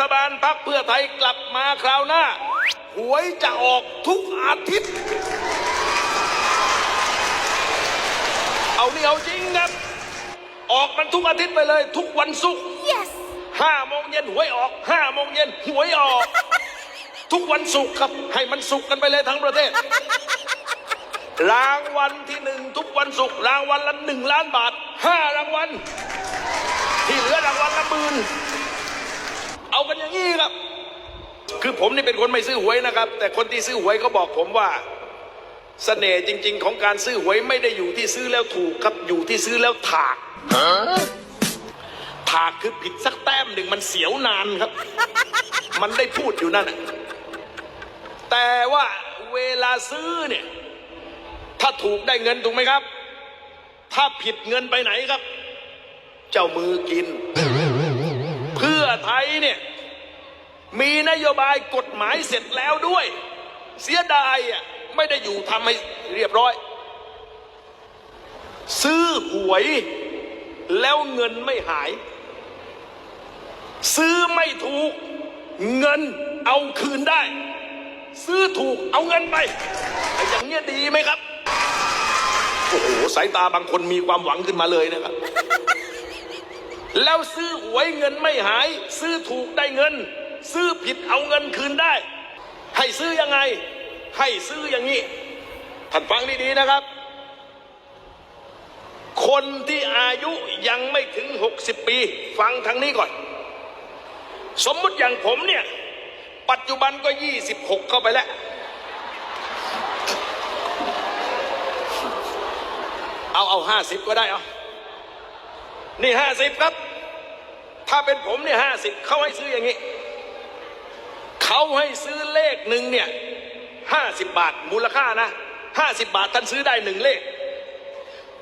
ฐบาลพักเพื่อไทยกลับมาคราวหน้า หวยจะออกทุกอาทิตย์ เอานี่เอาจริงครับ ออกมันทุกอาทิตย์ไปเลย ทุกวันศุกร์ Yes ห้าโมงเย็นหวยออกห้าโมงเย็นหวยออก ทุกวันศุกร์ครับ ให้มันสุกกันไปเลยทั้งประเทศ รางวัลที่หนึ่งทุกวันศุกร์รางวัลละหนึ่งล้านบาทห้ารางวัลที่เหลือรางวัลละหมื่น เอากันอย่างนี้ครับ คือผมนี่เป็นคนไม่ซื้อหวยนะครับ แต่คนที่ซื้อหวยเขาบอกผมว่าเสน่ห์จริง ๆ ของการซื้อหวยไม่ได้อยู่ที่ซื้อแล้วถูกครับอยู่ที่ซื้อแล้วถากถากคือผิดสักแต้มหนึ่งมันเสียวนานครับ มันได้พูดอยู่นั่นน่ะแต่ว่าเวลาซื้อเนี่ย ถ้าถูกได้เงินถูกไหมครับ ถ้าผิดเงินไปไหนครับ เจ้ามือกินเพื่ อไทยเนี่ยมีนโยบายกฎหมายเสร็จแล้วด้วย เสียดายอะไม่ได้อยู่ทำให้เรียบร้อย ซื้อหวยแล้วเงินไม่หาย ซื้อไม่ถูกเงินเอาคืนได้ ซื้อถูกเอาเงินไปไอ้อย่างเนี้ยดีไหมครับ โอ้โหสายตาบางคนมีความหวังขึ้นมาเลยนะครับ แล้วซื้อหวยเงินไม่หาย ซื้อถูกได้เงิน ซื้อผิดเอาเงินคืนได้ ให้ซื้อยังไง ให้ซื้ออย่างนี้ท่านฟังดีๆนะครับ คนที่อายุยังไม่ถึง 60 ปี ฟังทางนี้ก่อน สมมุติอย่างผมเนี่ย ปัจจุบันก็ 26 เข้าไปแล้วเอาเอาห้าสิบก็ได้เอา นี่ห้าสิบครับ ถ้าเป็นผมเนี่ยห้าสิบเขาให้ซื้ออย่างนี้ เขาให้ซื้อเลขหนึ่งเนี่ยห้าสิบบาทมูลค่านะห้าสิบบาทท่านซื้อได้หนึ่งเลข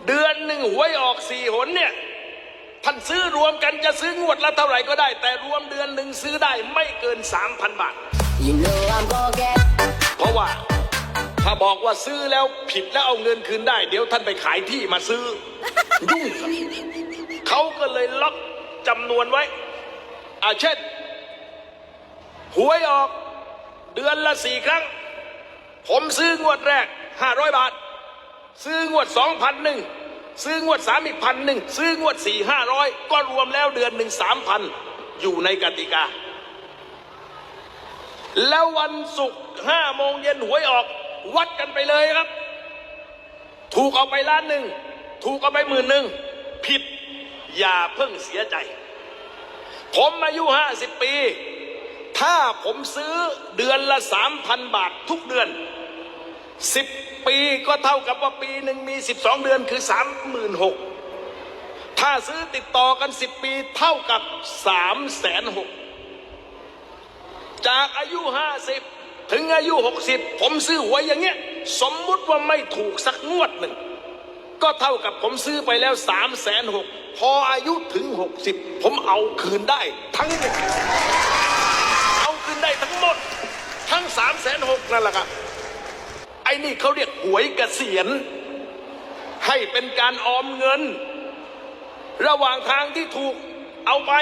เดือนหนึ่งหวยออกสี่หนเนี่ยท่านซื้อรวมกันจะซื้องวดละเท่าไหร่ก็ได้ แต่รวมเดือนหนึ่งซื้อได้ไม่เกินสามพันบาท You know I'm gonna get เพราะว่าถ้าบอกว่าซื้อแล้วผิดแล้วเอาเงินคืนได้ เดี๋ยวท่านไปขายที่มาซื้อยุ่งครับ เขาก็เลยล็อกจำนวนไว้อาเช่น หวยออกเดือนละสี่ครั้ง ผมซื้องวดแรกห้าร้อยบาท ซื้องวดสองพันหนึ่งซื้องวดสามอีกพันหนึ่งซื้องวดสี่ห้าร้อยก็รวมแล้วเดือนหนึ่งสามพันอยู่ในกติกา แล้ววันศุกร์ห้าโมงเย็นหวยออกวัดกันไปเลยครับ ถูกเอาไปล้านหนึ่งถูกเอาไปหมื่นหนึ่ง อย่าเพิ่งเสียใจ ผมอายุห้าสิบปี ถ้าผมซื้อเดือนละสามพันบาททุกเดือนสิบปีก็เท่ากับว่าปีหนึ่งมีสิบสองเดือนคือสามหมื่นหกถ้าซื้อติดต่อกันสิบปีเท่ากับสามแสนหกจากอายุห้าสิบถึงอายุหกสิบผมซื้อหวยอย่างเงี้ย สมมุติว่าไม่ถูกสักงวดหนึ่ง ก็เท่ากับผมซื้อไปแล้วสามแสนหกพออายุถึงหกสิบผมเอาคืนได้ ทั้งหมดเอาคืนได้ทั้งหมด ทั้งสามแสนหกนั่นแหละครับไอ้นี่เขาเรียกหวยเกษียณ ให้เป็นการออมเงิน ระหว่างทางที่ถูกเอาไป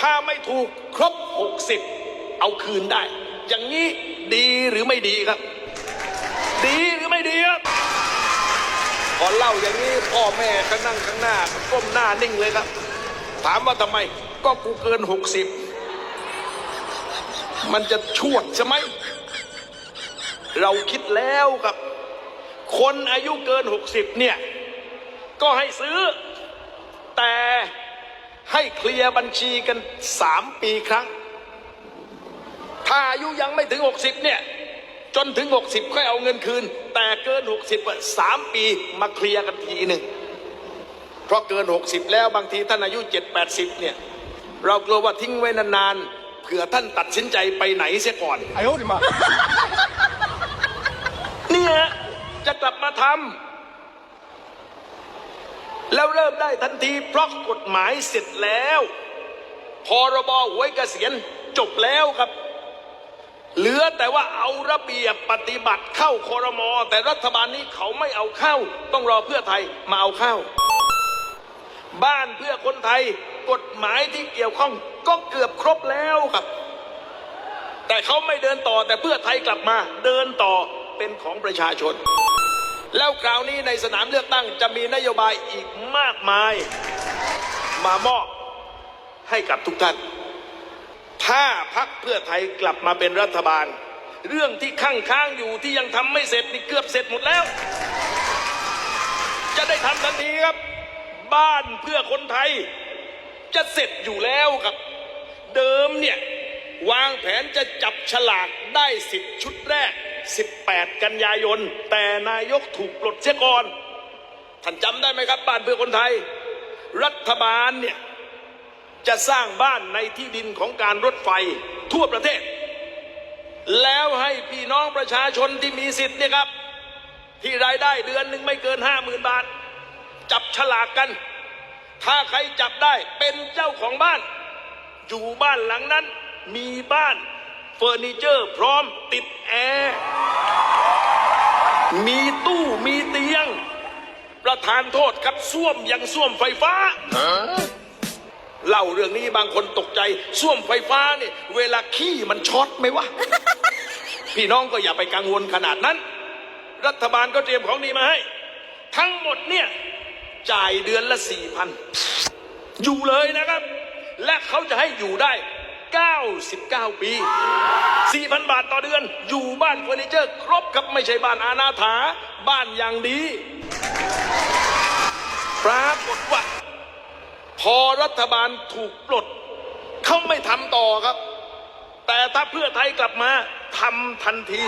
ถ้าไม่ถูกครบหกสิบเอาคืนได้ อย่างนี้ดีหรือไม่ดีครับ ดีหรือไม่ดีครับ พอเล่าอย่างนี้พ่อแม่ก็นั่งข้างหน้าก้มหน้านิ่งเลยครับ ถามว่าทำไม ก็กูเกินหกสิบมันจะชวดใช่ไหม เราคิดแล้วครับ คนอายุเกินหกสิบเนี่ย ก็ให้ซื้อ แต่ให้เคลียร์บัญชีกันสามปีครั้ง ถ้าอายุยังไม่ถึง60เนี่ย จนถึง 60 ค่อยเอาเงินคืน แต่เกิน 60สามปีมาเคลียร์กันทีหนึ่งเพราะเกิน 60 แล้วบางทีท่านอายุ7 80เนี่ยเรากลัวว่าทิ้งไว้นานๆเผื่อท่านตัดสินใจไปไหนเสียก่อนไอ้โอ้ดิมาเนี่ยจะกลับมาทำแล้วเริ่มได้ทันที เพราะกฎหมายเสร็จแล้ว พรบหวยเกษียณจบแล้วครับ เหลือแต่ว่าเอาระเบียบปฏิบัติเข้าคอรมอ แต่รัฐบาลนี้เขาไม่เอาเข้า ต้องรอเพื่อไทยมาเอาเข้า บ้านเพื่อคนไทยกฎหมายที่เกี่ยวข้องก็เกือบครบแล้วครับ แต่เขาไม่เดินต่อแต่เพื่อไทยกลับมา เดินต่อเป็นของประชาชน แล้วคราวนี้ในสนามเลือกตั้งจะมีนโยบายอีกมากมาย มามอบให้กับทุกท่าน ถ้าพักเพื่อไทยกลับมาเป็นรัฐบาล เรื่องที่ข้างค้างอยู่ที่ยังทำไม่เสร็จนี่เกือบเสร็จหมดแล้ว จะได้ทำทันทีครับ บ้านเพื่อคนไทย จะเสร็จอยู่แล้วครับ เดิมเนี่ยวางแผนจะจับฉลากได้สิบชุดแรก 18 กันยายน แต่นายกถูกปลดเสียก่อน ท่านจำได้ไหมครับ บ้านเพื่อคนไทย รัฐบาลเนี่ย จะสร้างบ้านในที่ดินของการรถไฟทั่วประเทศ แล้วให้พี่น้องประชาชนที่มีสิทธิ์เนี่ยครับ ที่รายได้เดือนหนึ่งไม่เกินห้าหมื่นบาท จับฉลากกัน ถ้าใครจับได้เป็นเจ้าของบ้าน อยู่บ้านหลังนั้นมีบ้านเฟอร์นิเจอร์พร้อมติดแอร์มีตู้มีเตียง ประธานโทษครับส้วมยังส้วมไฟฟ้าเล่า เรื่องนี้บางคนตกใจส้วมไฟฟ้าเนี่ยเวลาขี้มันช็อตไหมวะ พี่น้องก็อย่าไปกังวลขนาดนั้น รัฐบาลก็เตรียมของดีมาให้ ทั้งหมดเนี่ยจ่ายเดือนละสี่พันอยู่เลยนะครับ และเขาจะให้อยู่ได้ 99 ปี 4,000 บาทต่อเดือน อยู่บ้านเฟอร์นิเจอร์ ครบครับไม่ใช่บ้านอาณาถา บ้านอย่างดี ปรากฏว่า พอรัฐบาลถูกปลดเขาไม่ทำต่อครับ แต่ถ้าเพื่อไทยกลับมาทำทันที